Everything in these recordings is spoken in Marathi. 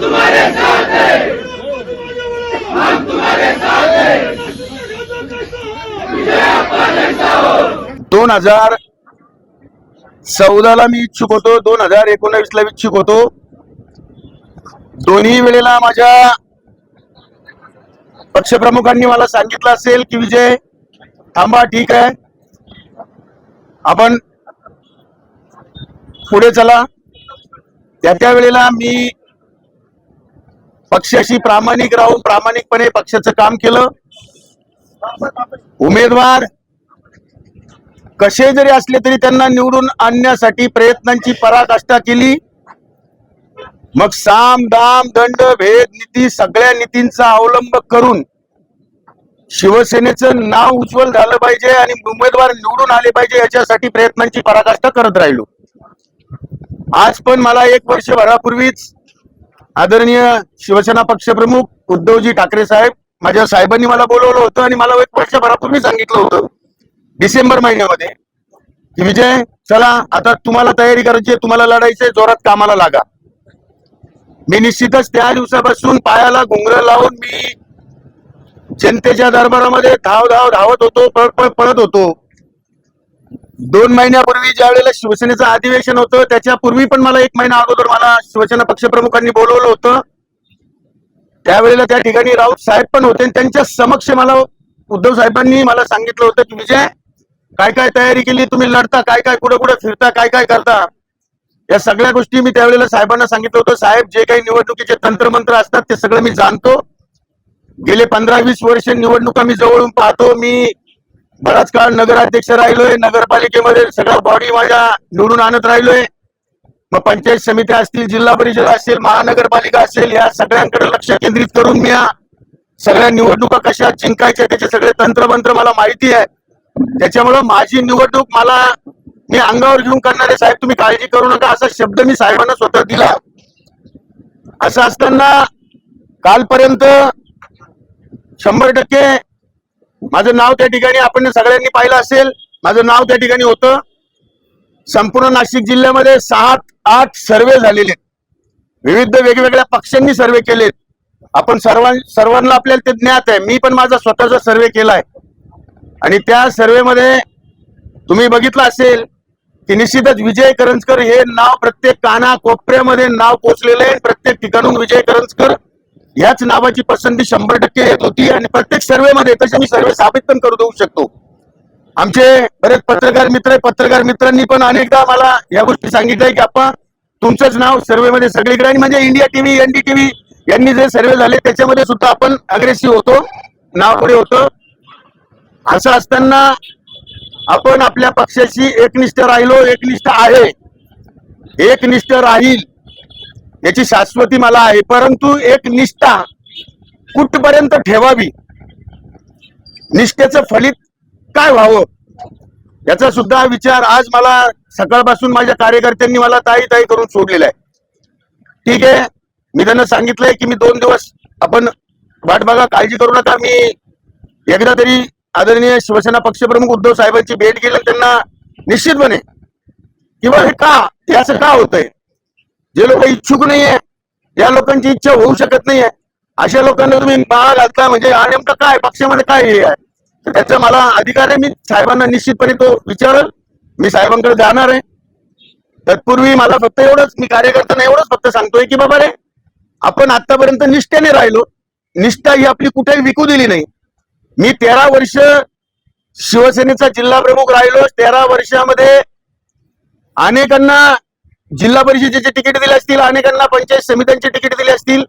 तुम्हारे साथ है। हम तुम्हारे साथ है। दोन हजार चौदाला मी इच्छुक होतो दोन हजार एकोणावीस ला इच्छुक होतो. दोन्ही वेळेला माझ्या पक्षप्रमुखांनी मला सांगितलं असेल की विजय थांबा ठीक आहे. आपण पुढे चला. त्या त्यावेळेला मी पक्षाशी प्रामाणिक राहून प्रामाणिकपणे पक्षाचं काम केलं. उमेदवार कसे जरी असले तरी त्यांना निवडून आणण्यासाठी प्रयत्नांची पराकाष्ठा केली. मग साम दाम दंड भेद नीती सगळ्या नीतींचा अवलंब करून शिवसेनेचं नाव उज्ज्वल झालं पाहिजे आणि उमेदवार निवडून आले पाहिजे याच्यासाठी प्रयत्नांची पराकाष्ठा करत राहिलो. आज पण मला एक वर्षभरापूर्वीच आदरणीय शिवसेना पक्षप्रमुख उद्धवजी ठाकरे साहेब माझ्या साहेबांनी मला बोलवलं होतं आणि मला एक वर्षभरापूर्वी सांगितलं होतं. डिसेंबर महिन्यामध्ये. की विजय चला आता तुम्हाला तयारी करायची आहे तुम्हाला लढायचंय जोरात कामाला लागा. मी निश्चितच त्या दिवसापासून पायाला घुंगर लावून मी जनतेच्या दरबारामध्ये धाव धाव धावत होतो पळत पळ पळत होतो. दोन महिन्यापूर्वी ज्या वेळेला शिवसेनेचं अधिवेशन होतं त्याच्यापूर्वी पण मला एक महिना अगोदर मला शिवसेना पक्षप्रमुखांनी बोलवलं होतं. त्यावेळेला त्या ठिकाणी राऊत साहेब पण होते आणि त्यांच्या समक्ष मला उद्धव साहेबांनी मला सांगितलं होतं की विजय काय काय तयारी केली? तुम्ही लढता काय काय कुठं कुठे फिरता काय काय करता? या सगळ्या गोष्टी मी त्यावेळेला साहेबांना सांगितलं होतं. साहेब जे काही निवडणुकीचे तंत्रमंत्र असतात ते सगळं मी जाणतो. गेले पंधरा वीस वर्ष निवडणुका मी जवळून पाहतो. मी बराच काळ नगराध्यक्ष राहिलोय नगरपालिकेमध्ये सगळा बॉडी माझ्या निवडून आणत राहिलोय. मग पंचायत समित्या असतील जिल्हा परिषद असेल महानगरपालिका असेल या सगळ्यांकडे लक्ष केंद्रित करून मी या सगळ्या निवडणुका कशा जिंकायच्या त्याचे सगळे तंत्रमंत्र मला माहिती आहे. त्याच्यामुळं माझी निवडणूक मला मी अंगावर घेऊन करणारे साहेब तुम्ही काळजी करू नका असा शब्द मी साहेबांना स्वतः दिला. असं असताना कालपर्यंत शंभर टक्के माझं नाव त्या ठिकाणी आपण सगळ्यांनी पाहिलं असेल माझं नाव त्या ठिकाणी होतं. संपूर्ण नाशिक जिल्ह्यामध्ये सात आठ सर्वे झालेले आहेत. विविध वेगवेगळ्या पक्षांनी सर्वे केलेत आपण सर्वां सर्वांना आपल्याला ते ज्ञात आहे. मी पण माझा स्वतःचा सर्वे केलाय आणि त्या सर्वेमध्ये तुम्ही बघितलं असेल की निश्चितच विजय करंजकर हे नाव प्रत्येक काना कोपऱ्यामध्ये नाव पोचलेलं आहे प्रत्येक ठिकाणून विजय करंजकर याच नावाची पसंती शंभर टक्के येत होती आणि प्रत्येक सर्वेमध्ये तसे मी सर्वे साबित पण करू देऊ शकतो. आमचे बरेच पत्रकार मित्र आहे. पत्रकार मित्रांनी पण अनेकदा मला या गोष्टी सांगितल्या की आपण तुमचंच नाव सर्वेमध्ये सगळीकडे. आणि म्हणजे इंडिया टीव्ही एनडीटीव्ही यांनी जे सर्वे झाले त्याच्यामध्ये सुद्धा आपण अग्रेसिव्ह होतो नाव पुढे होतं. असं असताना आपण आपल्या पक्षाशी एकनिष्ठ राहिलो एकनिष्ठ आहे. एकनिष्ठ राहील. याची शाश्वती मला आहे. परंतु एक निष्ठा कुठपर्यंत ठेवावी? निष्ठेचं फलित काय व्हावं? याचा सुद्धा विचार आज मला सकाळपासून माझ्या कार्यकर्त्यांनी मला ताई ताई करून सोडलेला आहे. ठीक आहे. मी त्यांना सांगितलंय की मी दोन दिवस आपण वाट बघा काळजी करू नका. मी एकदा तरी आदरणीय शिवसेना पक्षप्रमुख उद्धव साहेबांची भेट गेली त्यांना निश्चितपणे किंवा हे का? हे असं का होतंय? जे लोक इच्छुक नाहीये या लोकांची इच्छा होऊ शकत नाहीये. अशा लोकांना तुम्ही बाळा घालता म्हणजे हा नेमकं काय पक्षामध्ये काय हे आहे? तर त्याचा मला अधिकार आहे मी साहेबांना निश्चितपणे तो विचारल. मी साहेबांकडे जाणार आहे. तत्पूर्वी मला फक्त एवढंच मी कार्यकर्त्यांना एवढंच फक्त सांगतोय की बाबा रे आपण आतापर्यंत निष्ठेने राहिलो. निष्ठा ही आपली कुठेही विकू दिली नाही. मी तेरा वर्ष शिवसेनेचा जिल्हा प्रमुख राहिलो तेरा वर्षामध्ये अनेकांना जिल्हा परिषदेचे तिकीट दिले असतील अनेकांना पंचायत समित्यांचे तिकीट दिले असतील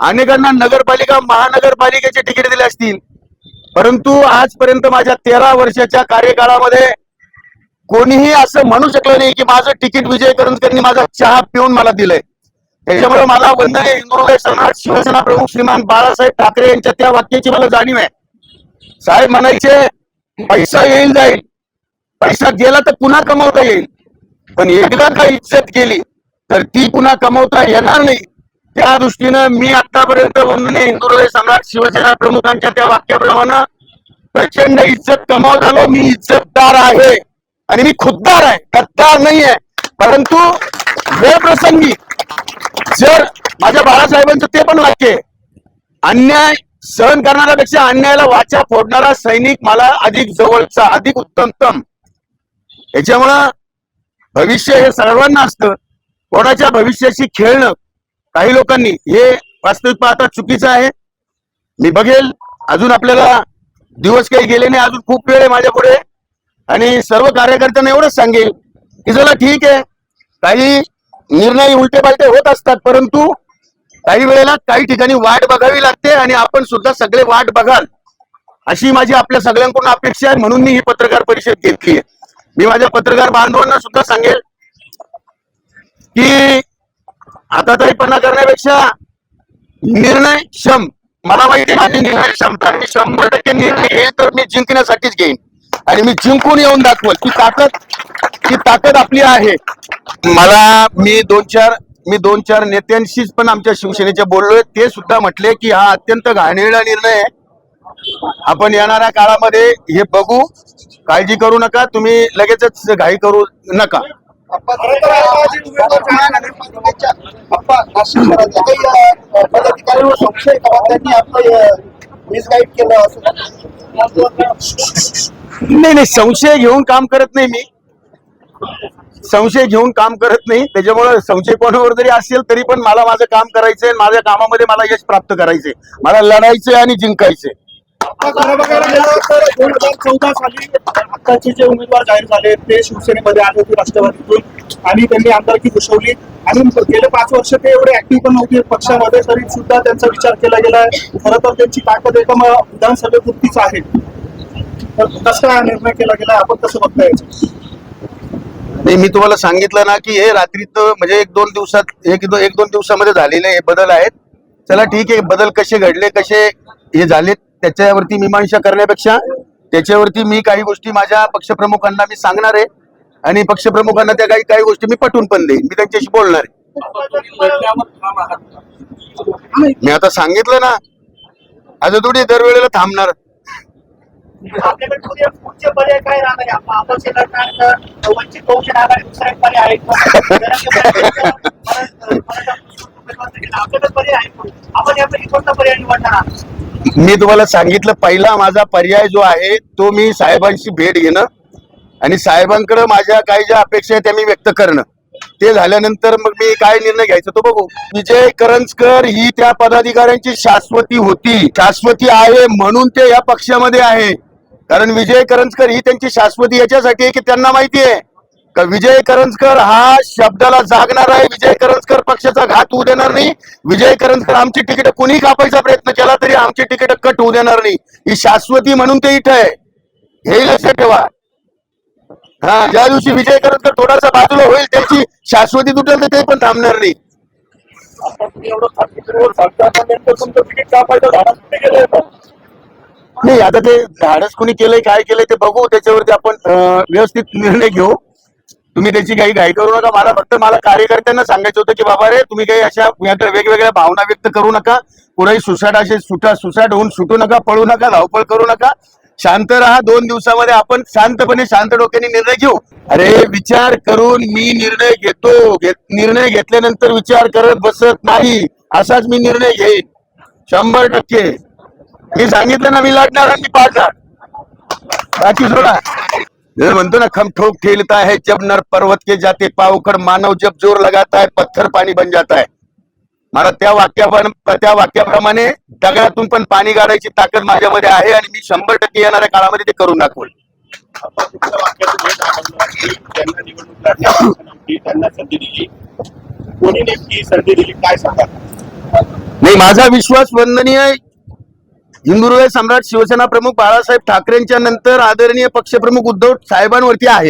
अनेकांना नगरपालिका महानगरपालिकेचे तिकीट दिले असतील. परंतु आजपर्यंत माझ्या तेरा वर्षाच्या कार्यकाळामध्ये कोणीही असं म्हणू शकलं नाही की माझं तिकीट विजय करंजकरनी माझा चहा पिऊन मला दिलंय. त्याच्यामुळे मला वंदने हिंदुहृदय सम्राट शिवसेना प्रमुख श्रीमान बाळासाहेब ठाकरे यांच्या त्या वाक्याची मला जाणीव आहे. साहेब म्हणायचे पैसा येईल जाईल. पैसा गेला तर पुन्हा कमवता येईल. पण एकदा का इज्जत गेली तर ती पुन्हा कमवता येणार नाही. त्या दृष्टीनं मी आतापर्यंत वंदने हिंदुराय सम्राट शिवसेना प्रमुखांच्या त्या वाक्याप्रमाणे प्रचंड इज्जत कमावत आलो मी इज्जतदार आहे आणि मी खुद्दार आहे गद्दार नाही आहे परंतु हे प्रसंगी जर माझ्या बाळासाहेबांचं ते पण वाक्य आहे अन्याय सहन करणाऱ्यापेक्षा अन्यायाला वाचा फोडणारा सैनिक मला अधिक जवळचा अधिक उत्तमतम. याच्यामुळं भविष्य हे सर्वांना असतं. कोणाच्या भविष्याशी खेळणं काही लोकांनी हे वास्तविक पाहता चुकीचं आहे. मी बघेल. अजून आपल्याला दिवस काही गेले नाही अजून खूप वेळ आहे माझ्या पुढे. आणि सर्व कार्यकर्त्यांना एवढंच सांगेल की चला ठीक आहे. काही निर्णय उलटे पालटे होत असतात परंतु काही वेळेला काही ठिकाणी वाट बघावी लागते आणि आपण सुद्धा सगळे वाट बघाल. अशी माझी आपल्या सगळ्यांकडून अपेक्षा आहे म्हणून मी ही पत्रकार परिषद घेतली आहे. मी माझ्या पत्रकार बांधवांना सुद्धा सांगेल की आता तरीपणा करण्यापेक्षा निर्णय क्षम मला माहिती माझी निर्णय क्षमता मी शंभर टक्के निर्णय हे तर मी जिंकण्यासाठीच घेईन. आणि मी जिंकून येऊन दाखवल ती ताकद ती ताकद आपली आहे. मला मी दोन चार मी दोन चार नेत्यांशीच पण आमच्या शिवसेनेचे बोललोय. ते सुद्धा म्हटले की हा अत्यंत घाणेरडा निर्णय आहे. आपण येणाऱ्या काळामध्ये हे बघू. काळजी करू नका तुम्ही लगेचच घाई करू नका. नाही नाही संशय घेऊन काम करत नाही मी. संशय घेऊन काम करत नाही. त्याच्यामुळे संशय कोणावर जरी असेल तरी पण मला माझं काम करायचंय माझ्या कामामध्ये मला यश प्राप्त करायचंय. मला लढायचंय आणि जिंकायचंय. खरं बघायला गेलं तर दोन हजार चौदा साली आत्ताचे जे उमेदवार जाहीर झाले ते शिवसेनेमध्ये आले होते राष्ट्रवादीतून आणि त्यांनी आमदारकी घुसवली आणि गेले पाच वर्ष ते एवढे ऍक्टिव्ह पण नव्हते पक्षामध्ये तरी सुद्धा त्यांचा विचार केला गेलाय खरं तर त्यांची ताकद एकदम विधानसभेपुरतीच आहे. तर कसा निर्णय केला गेला आपण कसं बघता यायचं नाही मी तुम्हाला सांगितलं ना की हे रात्रीत म्हणजे एक दोन दिवसात एक दो, एक दोन दिवसामध्ये झालेले हे बदल आहेत. चला ठीक आहे बदल कसे घडले कसे हे झालेत त्याच्यावरती मीमांसा करण्यापेक्षा त्याच्यावरती मी काही गोष्टी माझ्या पक्षप्रमुखांना मी सांगणार आहे. आणि पक्षप्रमुखांना त्या काही काही गोष्टी मी पटवून पण देईन. मी त्यांच्याशी बोलणार आहे. मी आता सांगितलं ना आता थोडी दरवेळेला थांबणार. मी तुम्हाला सांगितलं पहिला माझा पर्याय जो आहे तो मी साहेबांशी भेट घेणं आणि साहेबांकडे माझ्या काही ज्या अपेक्षा आहेत त्या मी व्यक्त करणं. ते झाल्यानंतर मग मी काय निर्णय घ्यायचा तो बघू. विजय करंजकर ही त्या पदाधिकाऱ्यांची शाश्वती होती. शाश्वती आहे म्हणून ते या पक्षामध्ये आहे. कारण विजय करंजकर ही त्यांची शाश्वती याच्यासाठी आहे की त्यांना माहिती आहे. का विजय करंजकर हा शब्दाला जागणार आहे. विजय करंजकर पक्षाचा घात होऊ देणार नाही. विजय करंजकर आमची तिकीट कुणी कापायचा प्रयत्न केला तरी आमची तिकीट कट होऊ देणार नाही. ही शाश्वती म्हणून ते इथं आहे. हे लक्षात ठेवा. हा ज्या दिवशी विजय करंजकर थोडासा बाजूला होईल त्याची शाश्वती तुटेल तर ते पण थांबणार नाही. नाही आता ते धाडस कोणी केलंय काय केलंय ते बघू. त्याच्यावरती आपण व्यवस्थित निर्णय घेऊ. तुम्ही त्याची काही घाई करू नका. मला फक्त मला कार्यकर्त्यांना सांगायचं होतं की बाबा रे तुम्ही काही अशा यात वेगवेगळ्या भावना व्यक्त करू नका. कुणाही सुसाट असे सुटा सुसाट होऊन सुटू नका पळू नका धावपळ करू नका. शांत राहा. दोन दिवसामध्ये आपण शांतपणे शांत डोक्याने निर्णय घेऊ. अरे विचार करून मी निर्णय घेतो. घेत- निर्णय घेतल्यानंतर विचार करत बसत नाही. असाच मी निर्णय घेईन. शंभर टक्के. मी सांगितलं ना मी लढणार आणि मी पाडणार. बाकी सोडा. म्हणतो ना खम ठोक ठेलता है जब नर पर्वत के जाते पावखड मानव जब जोर लगाता है पत्थर पाणी बन जाता है। मला त्या वाक्या त्या वाक्याप्रमाणे दगडातून पण पाणी गाडायची ताकद माझ्यामध्ये आहे आणि मी शंभर टक्के येणाऱ्या काळामध्ये ते करून दाखवल. नाही माझा विश्वास वंदनीय हिंदुहृदय सम्राट शिवसेना प्रमुख बाळासाहेब ठाकरेंच्या नंतर आदरणीय पक्षप्रमुख उद्धव साहेबांवरती आहे.